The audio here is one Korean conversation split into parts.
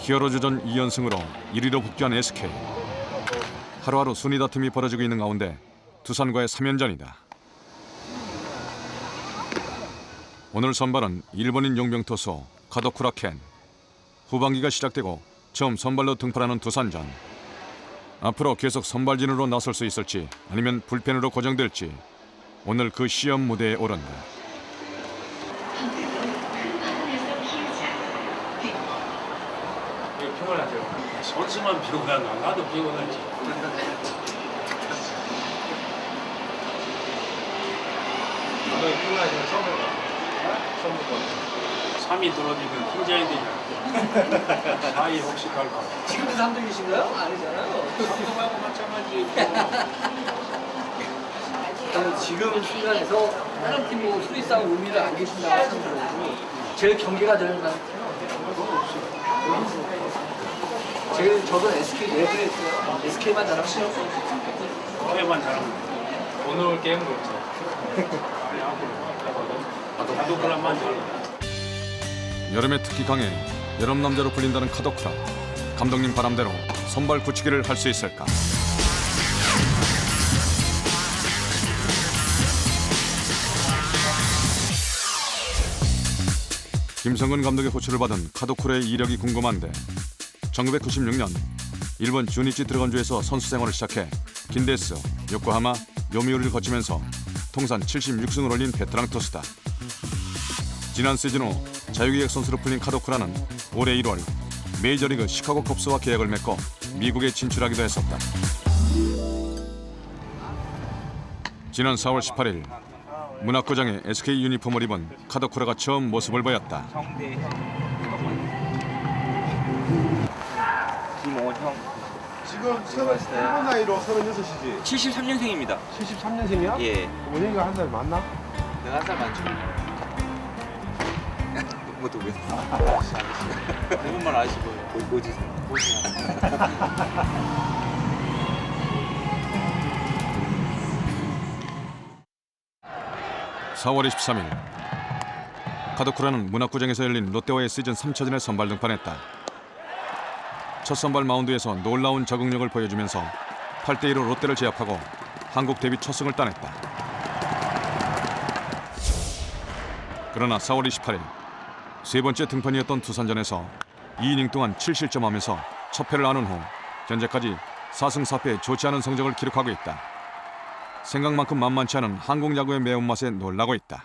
히어로즈전 2연승으로 1위로 복귀한 SK. 하루하루 순위 다툼이 벌어지고 있는 가운데 두산과의 3연전이다. 오늘 선발은 일본인 용병 투수 카도쿠라 켄. 후반기가 시작되고 처음 선발로 등판하는 두산전. 앞으로 계속 선발진으로 나설 수 있을지 아니면 불펜으로 고정될지 오늘 그 시험 무대에 오른다. 왜 피곤하죠? 선수만 피곤한가? 나도 피곤하지. 나도 피곤하지만 처음 해봐. 처음 해봐. 3위 떨어지면 긴장이 되냐. 4위 혹시 갈까? 지금도 3등이신가요? 아니잖아요. 감독하고 마찬가지. 저는 지금 순간에서 다른 팀하고 수리 싸움 의미를 안 계신다고 하시더라도 제일 경계가 되는 건 제일 저도 SK 레드였어요. SK만 잘하시면 게임만 잘하면 돼. 오늘 올 게임도 없어. 아니, 앞으로. 감독들만 잘하면 여름에 특히 강해 여름 남자로 불린다는 카도쿠라. 감독님 바람대로 선발 굳히기를 할 수 있을까? 김성근 감독의 호출을 받은 카도쿠라의 이력이 궁금한데 1996년 일본 주니치 드래곤즈에서 선수 생활을 시작해 긴데스, 요코하마, 요미우리를 거치면서 통산 76승을 올린 베테랑 투수다. 지난 시즌 후 자유계약 선수로 풀린 카도쿠라는 올해 1월 메이저리그 시카고 컵스와 계약을 맺고 미국에 진출하기도 했었다. 지난 4월 18일 문학구장에 SK 유니폼을 입은 카도쿠라가 처음 모습을 보였다. 김오형 지금 서른 일본 나이로 36이지 73년생입니다. 73년생이야? 예. 원영이가 한살 맞나? 내가 한 살 많죠. 뭐또 왜? 일본말 아시고요. 뭐, 뭐지? 뭐지? 4월 23일 카도쿠라는 문학구장에서 열린 롯데와의 시즌 3차전에 선발 등판했다. 첫 선발 마운드에서 놀라운 적응력을 보여주면서 8대2로 롯데를 제압하고 한국 데뷔 첫 승을 따냈다. 그러나 4월 28일 세 번째 등판이었던 두산전에서 2이닝 동안 7실점하면서 첫 패를 안은 후 현재까지 4승 4패 좋지 않은 성적을 기록하고 있다. 생각만큼 만만치 않은 한국 야구의 매운맛에 놀라고 있다.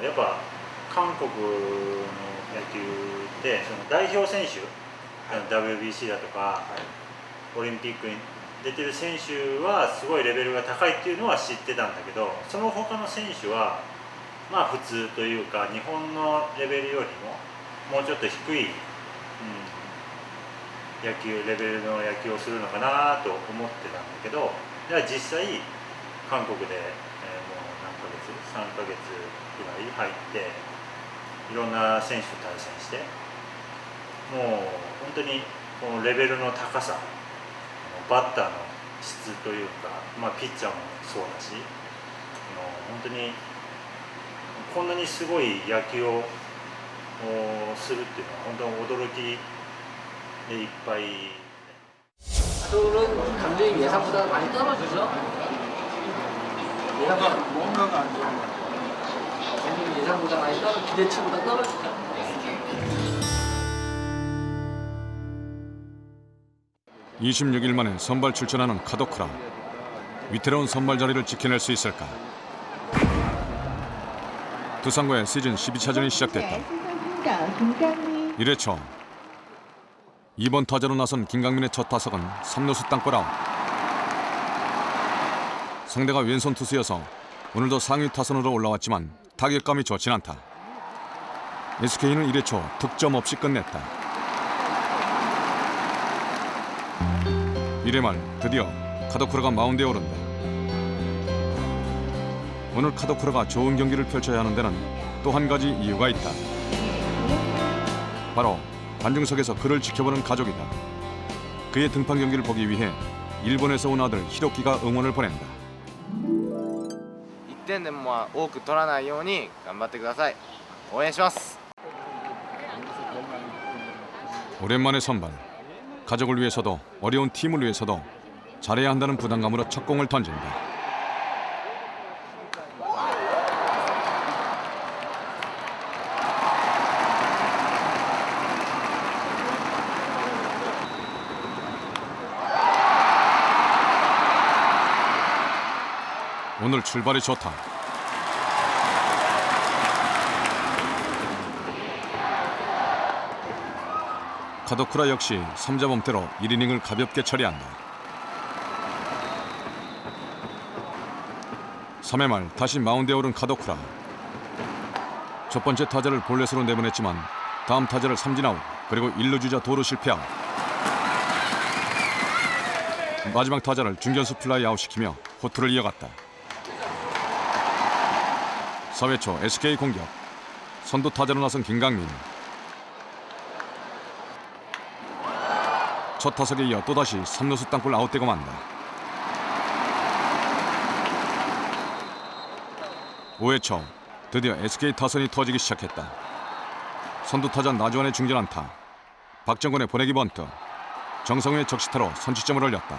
そのやっぱ韓国の野球ってその代表選手、 WBC だとか、オリンピックに出てる選手はすごいレベルが高いっていうのは知ってたんだけどその他の選手はまあ普通というか日本のレベルよりももうちょっと低い、うん、野球レベルの野球をするのかなと思ってたんだけどじゃあ実際韓国で、えーもう何ヶ月3ヶ月ぐらい入っていろんな選手と対戦してもう本当にこのレベルの高さバッターの質というか、まあ、ピッチャーもそうだしあの本当にこんなにすごい野球をおするっていうのは本当に驚きでいっぱい。 가도는 감정이 예상보다 많이 떨어지죠. 예상보다 뭔가가 안 좋은 거 감정이 예상보다 많이 떨어 기대치보다 떨어지죠. 26일 만에 선발 출전하는 카도쿠라. 위태로운 선발 자리를 지켜낼 수 있을까? 두산과의 시즌 12차전이 시작됐다. 1회 초 2번 타자로 나선 김강민의 첫 타석은 3루수 땅볼 아웃. 상대가 왼손 투수여서 오늘도 상위 타선으로 올라왔지만 타격감이 좋진 않다. SK는 1회 초 득점 없이 끝냈다. 1회 말 드디어 카도쿠라가 마운드에 오른다. 오늘 카도쿠라가 좋은 경기를 펼쳐야 하는 데는 또 한 가지 이유가 있다. 바로 관중석에서 그를 지켜보는 가족이다. 그의 등판 경기를 보기 위해 일본에서 온 아들 히로키가 응원을 보낸다. 1点でもまあ多く取らないように頑張ってください。応援します。 오랜만의 선발. 가족을 위해서도 어려운 팀을 위해서도 잘해야 한다는 부담감으로 첫 공을 던진다. 오늘 출발이 좋다. 카도쿠라 역시 3자 범퇴로 1이닝을 가볍게 처리한다. 3회 말 다시 마운드에 오른 카도쿠라. 첫 번째 타자를 볼넷으로 내보냈지만 다음 타자를 삼진 아웃 그리고 1루 주자 도루 실패아웃. 마지막 타자를 중견수 플라이 아웃시키며 호투를 이어갔다. 4회 초 SK 공격. 선두 타자로 나선 김강민. 첫 타석에 이어 또다시 3루수 땅볼 아웃되고 만다. 5회 초 드디어 SK 타선이 터지기 시작했다. 선두 타자 나주환의 중전 안타, 박정근의 보내기 번트, 정성우의 적시타로 선취점을 올렸다.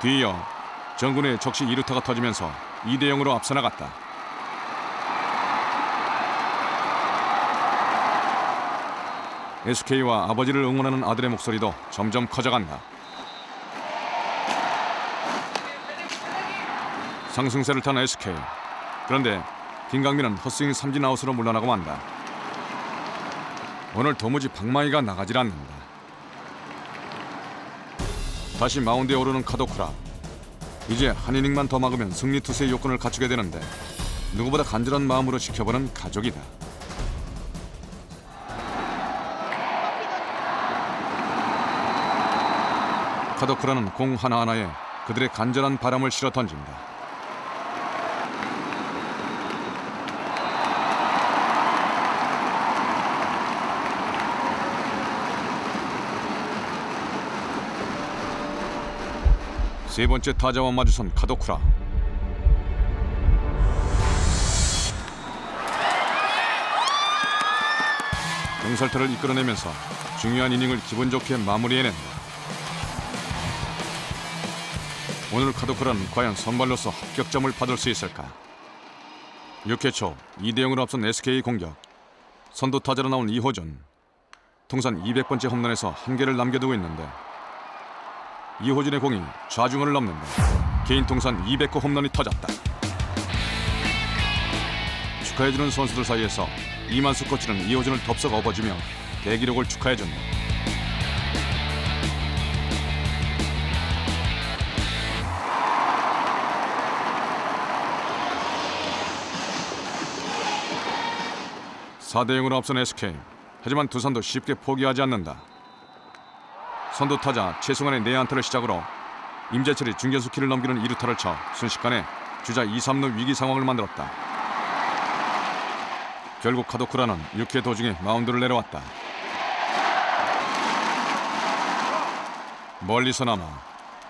뒤이어 정군의 적시 2루타가 터지면서 2대 0으로 앞서 나갔다. SK와 아버지를 응원하는 아들의 목소리도 점점 커져간다. 상승세를 탄 SK. 그런데 김강민은 헛스윙 삼진 아웃으로 물러나고 만다. 오늘 도무지 방망이가 나가질 않는다. 다시 마운드에 오르는 카도쿠라. 이제 한 이닝만 더 막으면 승리 투수의 요건을 갖추게 되는데 누구보다 간절한 마음으로 지켜보는 가족이다. 카도쿠라는 공 하나하나에 그들의 간절한 바람을 실어 던진다. 세 번째 타자와 마주선 카도쿠라. 경살타를 이끌어내면서 중요한 이닝을 기분 좋게 마무리해낸다. 오늘 카도쿠라는 과연 선발로서 합격점을 받을 수 있을까? 6회 초 2대 0으로 앞선 SK 공격. 선두 타자로 나온 이호준. 통산 200번째 홈런에서 한 개를 남겨두고 있는데 이호준의 공이 좌중원을 넘는다. 개인 통산 200호 홈런이 터졌다. 축하해주는 선수들 사이에서 이만수 코치는 이호준을 덥석 업어주며 대기록을 축하해준다. 사대 0으로 앞선 SK. 하지만 두산도 쉽게 포기하지 않는다. 선두 타자 최승환의 내안타를 시작으로 임재철이 중견수 키를 넘기는 2루타를 쳐 순식간에 주자 2, 3루 위기 상황을 만들었다. 결국 카도쿠라는 6회 도중에 마운드를 내려왔다. 멀리서나마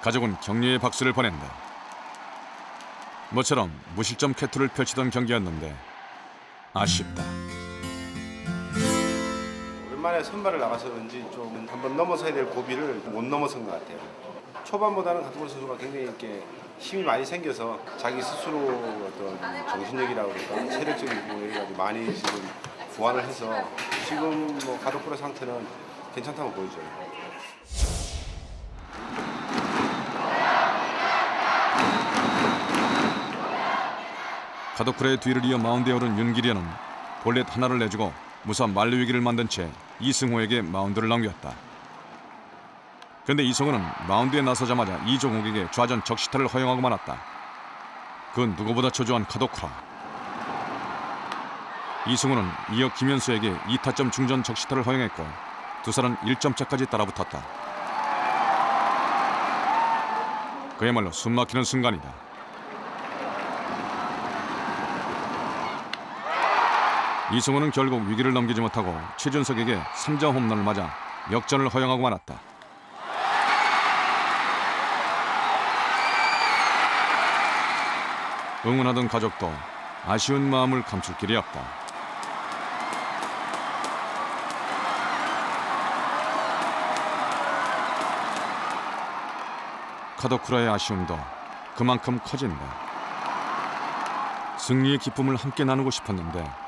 가족은 격려의 박수를 보낸다. 모처럼 무실점 캐투를 펼치던 경기였는데 아쉽다. 오랜만에 선발을 나가서 그런지 좀 한번 넘어서야 될 고비를 못 넘어선 것 같아요. 초반보다는 가토골 선수가 굉장히 이렇게 힘이 많이 생겨서 자기 스스로 어떤 정신력이라고 그럴까 체력적인 부분에 가지고 많이 지금 보완을 해서 지금 뭐 가도쿠라 상태는 괜찮다고 보이죠. 카도쿠라의 뒤를 이어 마운드에 오른 윤기련은 볼넷 하나를 내주고 무사 만루 위기를 만든 채 이승호에게 마운드를 넘겼다. 그런데 이승호는 마운드에 나서자마자 이종욱에게 좌전 적시타를 허용하고 말았다. 그건 누구보다 초조한 카도쿠라. 이승호는 이어 김현수에게 2타점 중전 적시타를 허용했고 두산은 1점 차까지 따라붙었다. 그야말로 숨막히는 순간이다. 이승호는 결국 위기를 넘기지 못하고 최준석에게 3자 홈런을 맞아 역전을 허용하고 말았다. 응원하던 가족도 아쉬운 마음을 감출 길이 없다. 카도쿠라의 아쉬움도 그만큼 커진다. 승리의 기쁨을 함께 나누고 싶었는데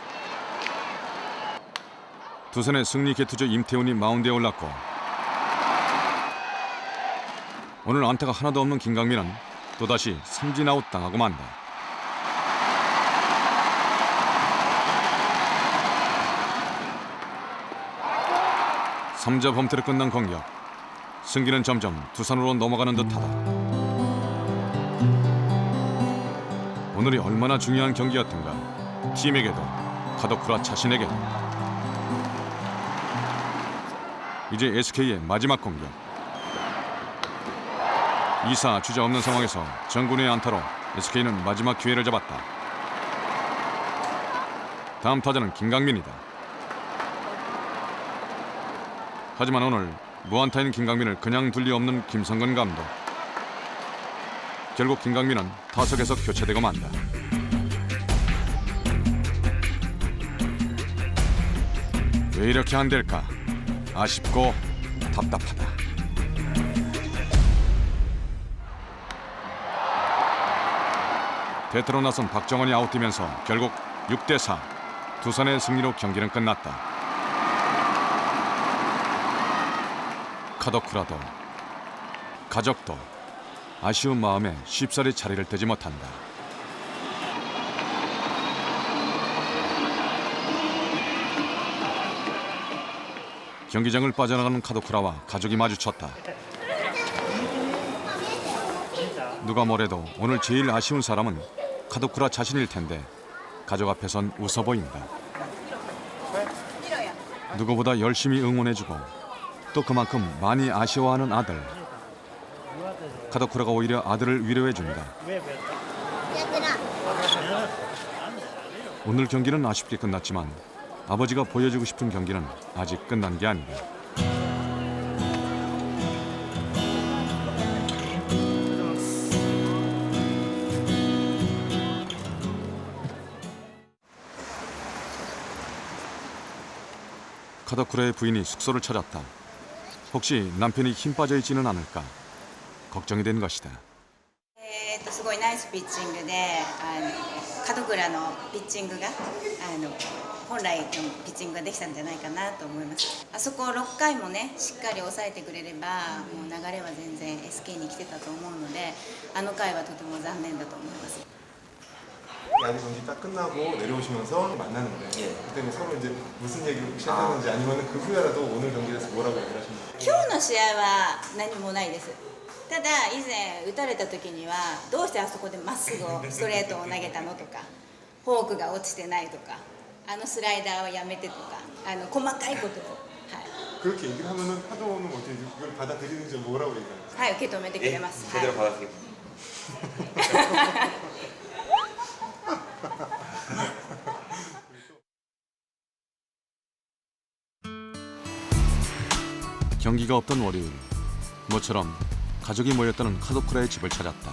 두산의 승리 개투조 임태훈이 마운드에 올랐고 오늘 안타가 하나도 없는 김강민은 또다시 삼진 아웃 당하고 만다. 삼자 범퇴로 끝난 공격. 승기는 점점 두산으로 넘어가는 듯하다. 오늘이 얼마나 중요한 경기였던가 팀에게도 카도쿠라 자신에게도 이제 SK의 마지막 공격 2사 주자 없는 상황에서 정군의 안타로 SK는 마지막 기회를 잡았다 다음 타자는 김강민이다 하지만 오늘 무안타인 김강민을 그냥 둘리 없는 김성근 감독 결국 김강민은 타석에서 교체되고 만다. 왜 이렇게 안 될까? 아쉽고 답답하다. 대트로 나선 박정원이 아웃되면서 결국 6대 4 두산의 승리로 경기는 끝났다. 카도쿠라도 가족도 아쉬운 마음에 쉽사리 자리를 뜨지 못한다. 경기장을 빠져나가는 카도쿠라와 가족이 마주쳤다. 누가 뭐래도 오늘 제일 아쉬운 사람은 카도쿠라 자신일 텐데 가족 앞에선 웃어 보인다. 누구보다 열심히 응원해주고 또 그만큼 많이 아쉬워하는 아들. 카도쿠라가 오히려 아들을 위로해준다. 오늘 경기는 아쉽게 끝났지만 아버지가 보여주고 싶은 경기는 아직 끝난 게 아니다. 카도쿠라의 부인이 숙소를 찾았다. 혹시 남편이 힘 빠져 있지는 않을까 걱정이 된 것이다. えー、とすごいナイスピッチングであの門倉のピッチングがあの 本来のピッチングができたんじゃないかなと思いますあそこ6回もねしっかり抑えてくれればもう流れは全然 SK に来てたと思うのであの回はとても残念だと思います 야구 경기 딱 끝나고 내려오시면서 만나는데 그때 뭐 서로 이제 무슨 얘기를 시작하는지 아니면 그 후에라도 오늘 경기에 대해서 뭐라고 얘기를 하셨나요? 今日の試合は何もないですただ以前打たれた時にはどうしてあそこでまっすぐをストレートを投げたのとかフォークが落ちてないとか あのスライダーをやめてとかあの細かいことを、はい 그렇게 얘기를 하면은 하도는 어떻게 그걸 받아들이는지 뭐라고 얘기하나요? はい、受け止めてくれます、はい 제대로 받아들이고 경기가 없던 월요일 모처럼 가족이 모였다는 카도쿠라의 집을 찾았다.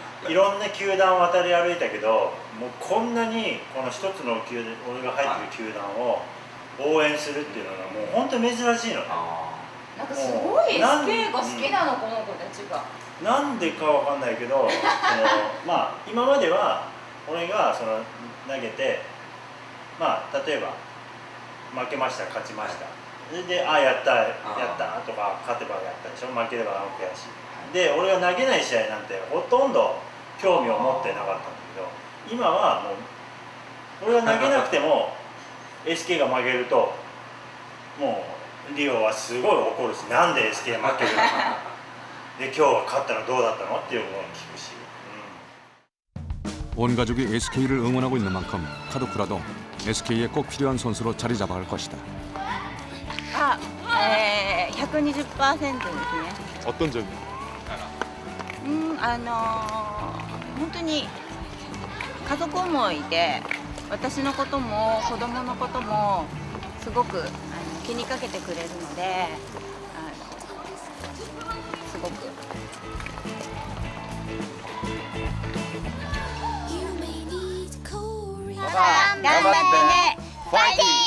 いろんな球団を渡り歩いたけどもうこんなにこの一つの球団俺が入ってる球団を応援するっていうのがもう本当に珍しいの。ねなんかすごいなん SK が好きなの、この子たちが。なんでかわかんないけどそのまあ今までは俺がその投げてまあ例えば負けました勝ちました。それであやったやったとか勝てばやったでしょ。負ければあ悔し。い。で俺が投げない試合なんてほとんど興味を持ってなかったんだけど今はもう俺が投げなくても SK が負けるともうリオはすごい怒るしなんで SK 負けるので今日は勝ったのどうだったのっていうのを聞くし、 온 가족이 SK를 응원하고 있는 만큼 카도쿠라도 SK에 꼭 필요한 선수로 자리 잡아갈 것이다. あ、えー、120%ですね。 어떤 점이? うん、あのー本当に家族思いで私のことも子供のこともすごくあの気にかけてくれるのであのすごく。頑張ってね。ファイティ